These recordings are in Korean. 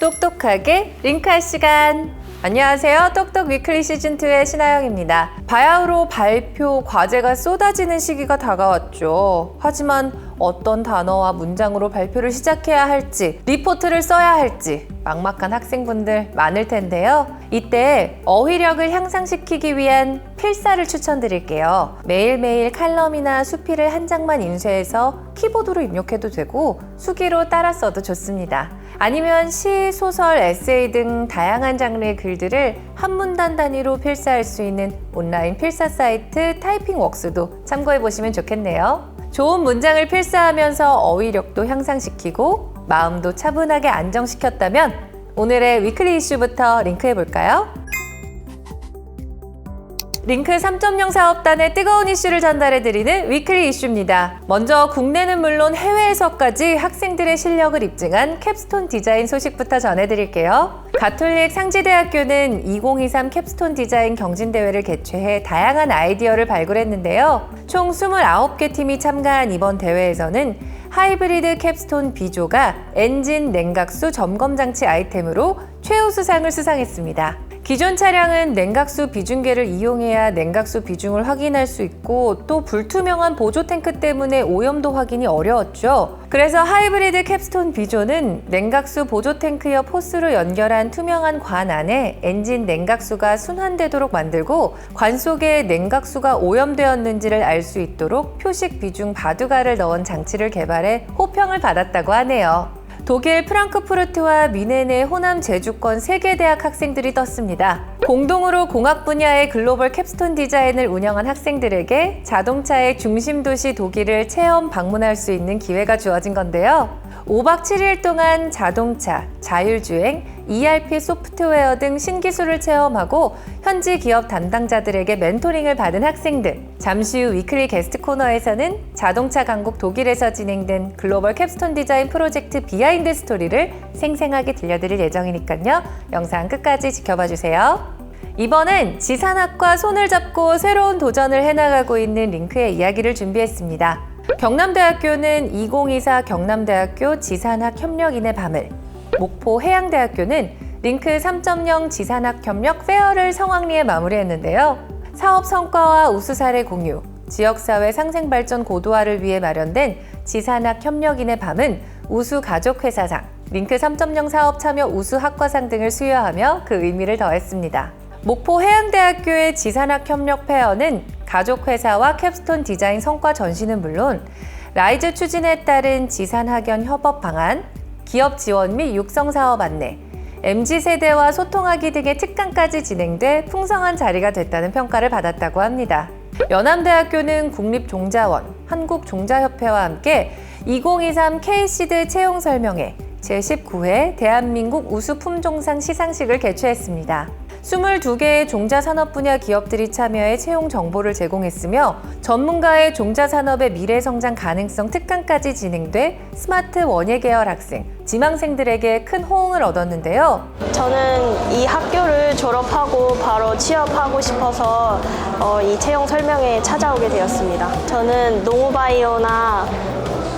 똑똑하게 링크할 시간. 안녕하세요. 똑똑 위클리 시즌2의 신하영입니다. 바야흐로 발표, 과제가 쏟아지는 시기가 다가왔죠. 하지만 어떤 단어와 문장으로 발표를 시작해야 할지, 리포트를 써야 할지, 막막한 학생분들 많을 텐데요. 이때 어휘력을 향상시키기 위한 필사를 추천드릴게요. 매일매일 칼럼이나 수필을 한 장만 인쇄해서 키보드로 입력해도 되고 수기로 따라 써도 좋습니다. 아니면 시, 소설, 에세이 등 다양한 장르의 글들을 한 문단 단위로 필사할 수 있는 온라인 필사 사이트 타이핑 웍스도 참고해 보시면 좋겠네요. 좋은 문장을 필사하면서 어휘력도 향상시키고 마음도 차분하게 안정시켰다면 오늘의 위클리 이슈부터 링크해 볼까요? 링크 3.0 사업단의 뜨거운 이슈를 전달해드리는 위클리 이슈입니다. 먼저 국내는 물론 해외에서까지 학생들의 실력을 입증한 캡스톤 디자인 소식부터 전해드릴게요. 가톨릭 상지대학교는 2023 캡스톤 디자인 경진대회를 개최해 다양한 아이디어를 발굴했는데요. 총 29개 팀이 참가한 이번 대회에서는 하이브리드 캡스톤 비조가 엔진 냉각수 점검 장치 아이템으로 최우수상을 수상했습니다. 기존 차량은 냉각수 비중계를 이용해야 냉각수 비중을 확인할 수 있고 또 불투명한 보조 탱크 때문에 오염도 확인이 어려웠죠. 그래서 하이브리드 캡스톤 비조는 냉각수 보조 탱크 옆 호스로 연결한 투명한 관 안에 엔진 냉각수가 순환되도록 만들고 관 속에 냉각수가 오염되었는지를 알 수 있도록 표식 비중 바두가를 넣은 장치를 개발해 호평을 받았다고 하네요. 독일 프랑크푸르트와 미넨의 호남 제주권 3개 대학 학생들이 떴습니다. 공동으로 공학 분야의 글로벌 캡스톤 디자인을 운영한 학생들에게 자동차의 중심 도시 독일을 체험 방문할 수 있는 기회가 주어진 건데요. 5박 7일 동안 자동차, 자율주행, ERP 소프트웨어 등 신기술을 체험하고 현지 기업 담당자들에게 멘토링을 받은 학생들. 잠시 후 위클리 게스트 코너에서는 자동차 강국 독일에서 진행된 글로벌 캡스톤 디자인 프로젝트 비하인드 스토리를 생생하게 들려드릴 예정이니까요. 영상 끝까지 지켜봐 주세요. 이번엔 지산학과 손을 잡고 새로운 도전을 해나가고 있는 링크의 이야기를 준비했습니다. 경남대학교는 2024 경남대학교 지산학 협력인의 밤을, 목포 해양대학교는 링크 3.0 지산학 협력 페어를 성황리에 마무리했는데요. 사업 성과와 우수 사례 공유, 지역사회 상생 발전 고도화를 위해 마련된 지산학 협력인의 밤은 우수 가족회사상, 링크 3.0 사업 참여 우수 학과상 등을 수여하며 그 의미를 더했습니다. 목포 해양대학교의 지산학 협력 페어는 가족회사와 캡스톤 디자인 성과 전시는 물론 라이즈 추진에 따른 지산학연 협업 방안, 기업 지원 및 육성 사업 안내, MZ 세대와 소통하기 등의 특강까지 진행돼 풍성한 자리가 됐다는 평가를 받았다고 합니다. 연암대학교는 국립종자원, 한국종자협회와 함께 2023 K시드 채용 설명회 제19회 대한민국 우수 품종상 시상식을 개최했습니다. 22개의 종자 산업 분야 기업들이 참여해 채용 정보를 제공했으며 전문가의 종자 산업의 미래 성장 가능성 특강까지 진행돼 스마트 원예 계열 학생, 지망생들에게 큰 호응을 얻었는데요. 저는 이 학교를 졸업하고 바로 취업하고 싶어서 어, 이 채용 설명회에 찾아오게 되었습니다. 저는 농우바이오나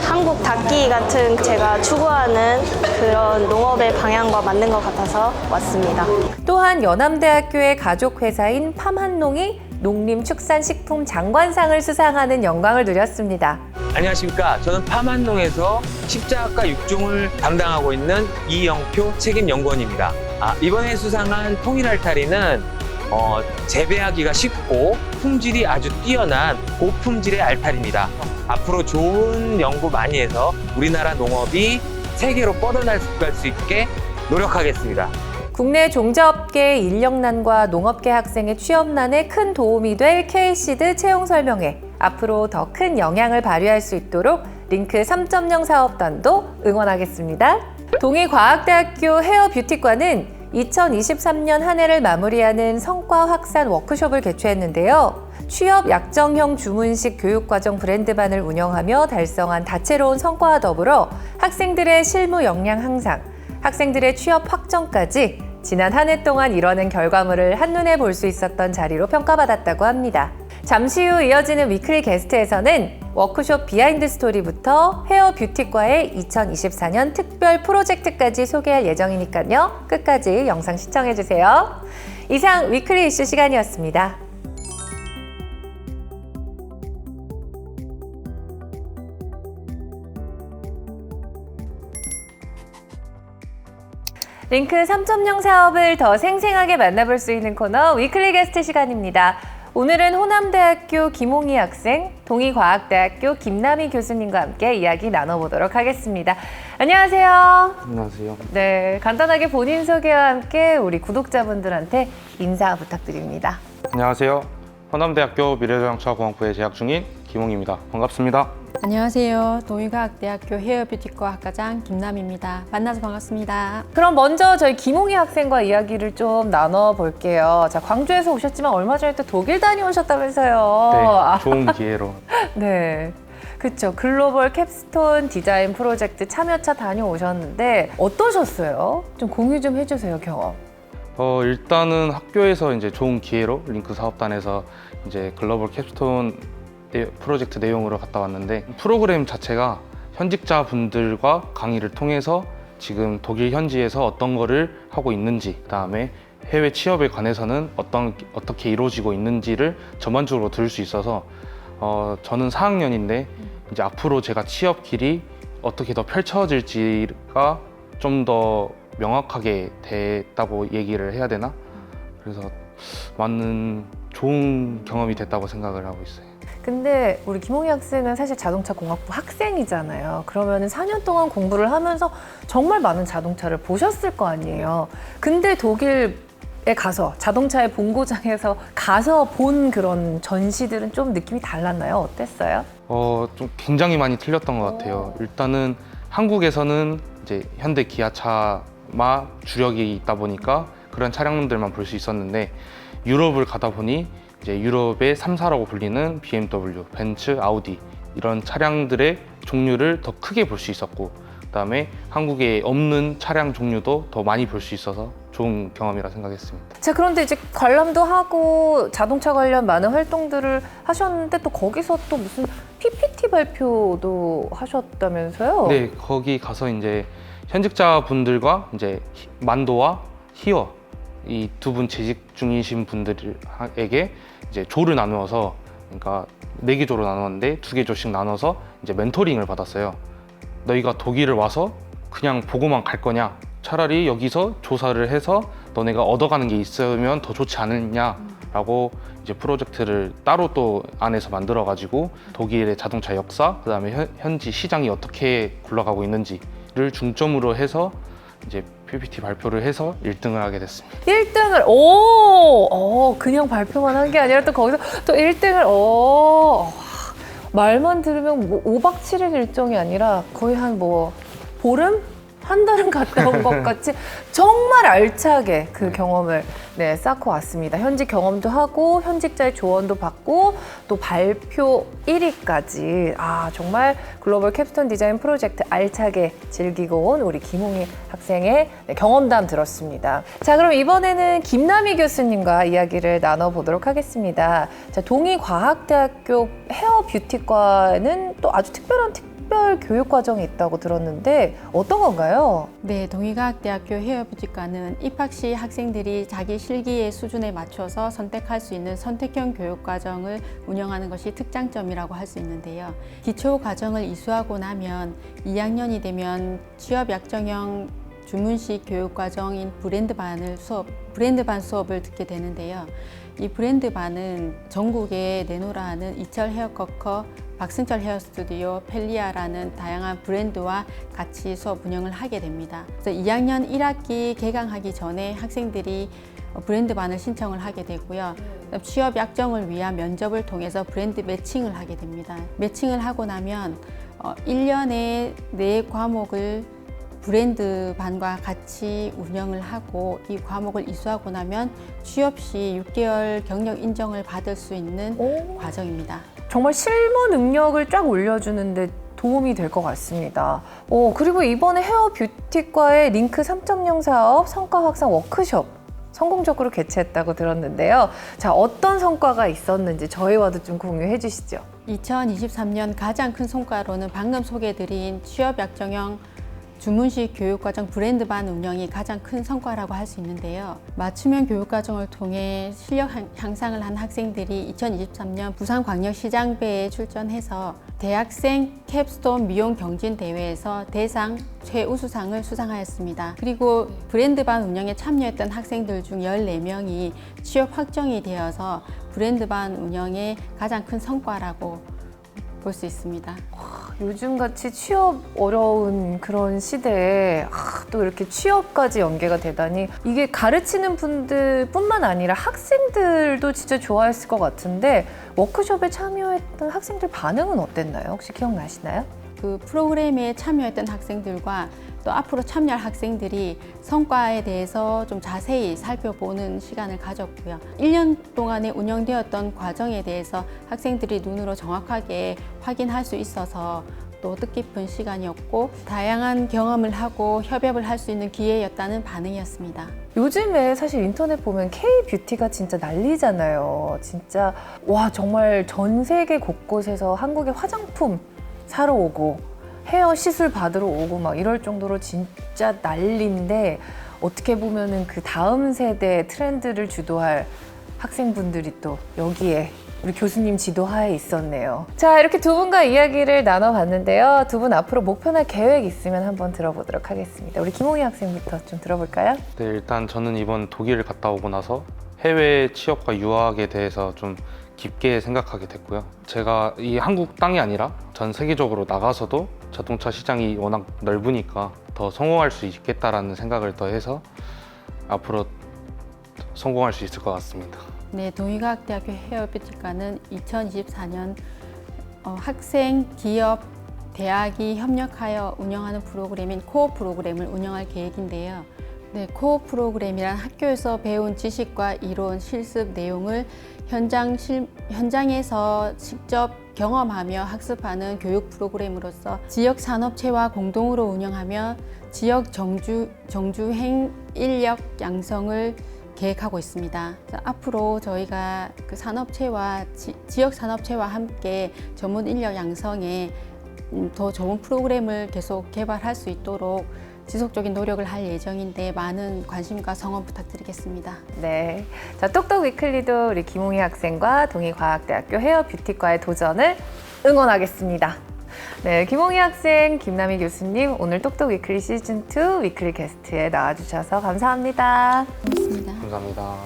한국 닭기 같은 제가 추구하는 그런 농업의 방향과 맞는 것 같아서 왔습니다. 또한 연암대학교의 가족회사인 팜한농이 농림축산식품 장관상을 수상하는 영광을 누렸습니다. 안녕하십니까. 저는 파만동에서 십자학과 육종을 담당하고 있는 이영표 책임연구원입니다. 아, 이번에 수상한 통일알타리는 어, 재배하기가 쉽고 품질이 아주 뛰어난 고품질의 알타리입니다. 앞으로 좋은 연구 많이 해서 우리나라 농업이 세계로 뻗어날 수 있게 노력하겠습니다. 국내 종자업계의 인력난과 농업계 학생의 취업난에 큰 도움이 될 K시드 채용 설명회. 앞으로 더 큰 영향을 발휘할 수 있도록 링크 3.0 사업단도 응원하겠습니다. 동의과학대학교 헤어 뷰티과는 2023년 한 해를 마무리하는 성과 확산 워크숍을 개최했는데요. 취업 약정형 주문식 교육과정 브랜드반을 운영하며 달성한 다채로운 성과와 더불어 학생들의 실무 역량 향상, 학생들의 취업 확정까지 지난 한 해 동안 이뤄낸 결과물을 한눈에 볼 수 있었던 자리로 평가받았다고 합니다. 잠시 후 이어지는 위클리 게스트에서는 워크숍 비하인드 스토리부터 헤어 뷰티과의 2024년 특별 프로젝트까지 소개할 예정이니까요. 끝까지 영상 시청해주세요. 이상 위클리 이슈 시간이었습니다. 링크 3.0 사업을 더 생생하게 만나볼 수 있는 코너 위클리 게스트 시간입니다. 오늘은 호남대학교 김홍희 학생, 동의과학대학교 김남희 교수님과 함께 이야기 나눠보도록 하겠습니다. 안녕하세요. 안녕하세요. 네, 간단하게 본인 소개와 함께 우리 구독자분들한테 인사 부탁드립니다. 안녕하세요. 호남대학교 미래자동차공학부에 재학 중인 김홍입니다. 반갑습니다. 안녕하세요. 동의과학대학교 헤어뷰티과 학과장 김남입니다. 만나서 반갑습니다. 그럼 먼저 저희 김홍희 학생과 이야기를 좀 나눠볼게요. 자, 광주에서 오셨지만 얼마 전에 또 독일 다녀오셨다면서요. 네, 아, 좋은 기회로 네. 그쵸. 글로벌 캡스톤 디자인 프로젝트 참여차 다녀오셨는데 어떠셨어요? 좀 공유 좀 해주세요, 경험. 어, 일단은 학교에서 이제 좋은 기회로 링크 사업단에서 이제 글로벌 캡스톤 내- 프로젝트 내용으로 갔다 왔는데 프로그램 자체가 현직자 분들과 강의를 통해서 지금 독일 현지에서 어떤 거를 하고 있는지 그다음에 해외 취업에 관해서는 어떤 어떻게 이루어지고 있는지를 전반적으로 들을 수 있어서 어, 저는 4학년인데 이제 앞으로 제가 취업 길이 어떻게 더 펼쳐질지가 좀 더 명확하게 됐다고 얘기를 해야 되나? 그래서 많은 좋은 경험이 됐다고 생각을 하고 있어요. 근데 우리 김홍희 학생은 사실 자동차 공학부 학생이잖아요. 그러면 4년 동안 공부를 하면서 정말 많은 자동차를 보셨을 거 아니에요. 근데 독일 에 가서 자동차의 본고장에서 가서 본 그런 전시들은 좀 느낌이 달랐나요? 어땠어요? 어, 좀 굉장히 많이 틀렸던 것 같아요. 일단은 한국에서는 이제 현대 기아차마 주력이 있다 보니까 그런 차량들만 볼 수 있었는데 유럽을 가다 보니 이제 유럽의 3사라고 불리는 BMW, 벤츠, 아우디 이런 차량들의 종류를 더 크게 볼 수 있었고 그다음에 한국에 없는 차량 종류도 더 많이 볼 수 있어서 좋은 경험이라 생각했습니다. 자, 그런데 이제 관람도 하고 자동차 관련 많은 활동들을 하셨는데 또 거기서 또 무슨 PPT 발표도 하셨다면서요? 네, 거기 가서 이제 현직자 분들과 이제 히- 만도와 희어 이 두 분 재직 중이신 분들에게 이제 조를 나누어서 그러니까 네 개 조로 나눴는데 두 개 조씩 나눠서 이제 멘토링을 받았어요. 너희가 독일을 와서 그냥 보고만 갈 거냐? 차라리 여기서 조사를 해서 너네가 얻어가는 게 있으면 더 좋지 않느냐라고 이제 프로젝트를 따로 또 안에서 만들어 가지고 독일의 자동차 역사 그다음에 현, 현지 시장이 어떻게 굴러가고 있는지를 중점으로 해서 이제 PPT 발표를 해서 1등을 하게 됐습니다. 1등을 오, 어, 그냥 발표만 한 게 아니라 또 거기서 또 1등을 오, 와, 말만 들으면 뭐 5박 7일 일정이 아니라 거의 한 뭐 보름 한 달은 갔다 온 것 같이 정말 알차게 그 경험을 네, 쌓고 왔습니다. 현지 경험도 하고 현직자의 조언도 받고 또 발표 1위까지 아 정말 글로벌 캡스톤 디자인 프로젝트 알차게 즐기고 온 우리 김홍희 학생의 네, 경험담 들었습니다. 자 그럼 이번에는 김남희 교수님과 이야기를 나눠보도록 하겠습니다. 자 동의과학대학교 헤어 뷰티과는 또 아주 특별한 특 별 교육 과정이 있다고 들었는데 어떤 건가요? 네, 동의과학대학교 헤어뷰티과는 입학 시 학생들이 자기 실기의 수준에 맞춰서 선택할 수 있는 선택형 교육 과정을 운영하는 것이 특장점이라고 할 수 있는데요. 기초 과정을 이수하고 나면 2학년이 되면 취업 약정형 주문식 교육 과정인 브랜드 반을 수업, 브랜드 반 수업을 듣게 되는데요. 이 브랜드 반은 전국에 내노라 하는 이철 헤어커커, 박승철 헤어 스튜디오, 펠리아라는 다양한 브랜드와 같이 수업 운영을 하게 됩니다. 그래서 2학년 1학기 개강하기 전에 학생들이 브랜드 반을 신청을 하게 되고요. 취업 약정을 위한 면접을 통해서 브랜드 매칭을 하게 됩니다. 매칭을 하고 나면 어, 1년에 네 과목을 브랜드 반과 같이 운영을 하고 이 과목을 이수하고 나면 취업 시 6개월 경력 인정을 받을 수 있는 오. 과정입니다. 정말 실무 능력을 쫙 올려주는데 도움이 될 것 같습니다. 오, 그리고 이번에 헤어 뷰티과의 링크 3.0 사업 성과 확산 워크숍 성공적으로 개최했다고 들었는데요. 자, 어떤 성과가 있었는지 저희와도 좀 공유해 주시죠. 2023년 가장 큰 성과로는 방금 소개해드린 취업 약정형 주문식 교육과정 브랜드 반 운영이 가장 큰 성과라고 할 수 있는데요. 맞춤형 교육과정을 통해 실력 향- 향상을 한 학생들이 2023년 부산광역시장배에 출전해서 대학생 캡스톤 미용 경진 대회에서 대상 최우수상을 수상하였습니다. 그리고 브랜드 반 운영에 참여했던 학생들 중 14명이 취업 확정이 되어서 브랜드 반 운영의 가장 큰 성과라고 볼 수 있습니다. 요즘 같이 취업 어려운 그런 시대에 아, 또 이렇게 취업까지 연계가 되다니 이게 가르치는 분들뿐만 아니라 학생들도 진짜 좋아했을 것 같은데 워크숍에 참여했던 학생들 반응은 어땠나요? 혹시 기억나시나요? 그 프로그램에 참여했던 학생들과 또 앞으로 참여할 학생들이 성과에 대해서 좀 자세히 살펴보는 시간을 가졌고요. 1년 동안에 운영되었던 과정에 대해서 학생들이 눈으로 정확하게 확인할 수 있어서 또 뜻깊은 시간이었고 다양한 경험을 하고 협업을 할 수 있는 기회였다는 반응이었습니다. 요즘에 사실 인터넷 보면 K-뷰티가 진짜 난리잖아요. 진짜 와 정말 전 세계 곳곳에서 한국의 화장품 사러 오고 헤어 시술 받으러 오고 막 이럴 정도로 진짜 난리인데 어떻게 보면은 그 다음 세대 트렌드를 주도할 학생분들이 또 여기에 우리 교수님 지도하에 있었네요. 자, 이렇게 두 분과 이야기를 나눠봤는데요. 두 분 앞으로 목표나 계획 있으면 한번 들어보도록 하겠습니다. 우리 김홍희 학생부터 좀 들어볼까요? 네, 일단 저는 이번 독일을 갔다 오고 나서 해외 취업과 유학에 대해서 좀 깊게 생각하게 됐고요. 제가 이 한국 땅이 아니라 전 세계적으로 나가서도 자동차 시장이 워낙 넓으니까 더 성공할 수 있겠다라는 생각을 더 해서 앞으로 성공할 수 있을 것 같습니다. 네, 동의과학대학교 헤어뷰티과는 2024년 어, 학생, 기업, 대학이 협력하여 운영하는 프로그램인 코어 프로그램을 운영할 계획인데요. 네, 코어 프로그램이란 학교에서 배운 지식과 이론, 실습 내용을 현장 실, 현장에서 직접 경험하며 학습하는 교육 프로그램으로서 지역 산업체와 공동으로 운영하며 지역 정주, 정주행 인력 양성을 계획하고 있습니다. 앞으로 저희가 그 산업체와 지, 지역 산업체와 함께 전문 인력 양성에 음, 더 좋은 프로그램을 계속 개발할 수 있도록 지속적인 노력을 할 예정인데 많은 관심과 성원 부탁드리겠습니다. 네. 자, 똑똑 위클리도 우리 김홍희 학생과 동의과학대학교 헤어 뷰티과의 도전을 응원하겠습니다. 네, 김홍희 학생, 김남희 교수님, 오늘 똑똑 위클리 시즌 2 위클리 게스트에 나와주셔서 감사합니다. 고맙습니다. 감사합니다.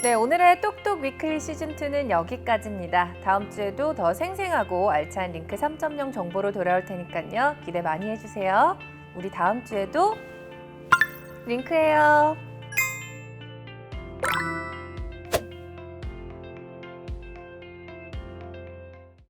네, 오늘의 똑똑 위클리 시즌2는 여기까지입니다. 다음 주에도 더 생생하고 알찬 링크 3.0 정보로 돌아올 테니까요. 기대 많이 해주세요. 우리 다음 주에도 링크해요.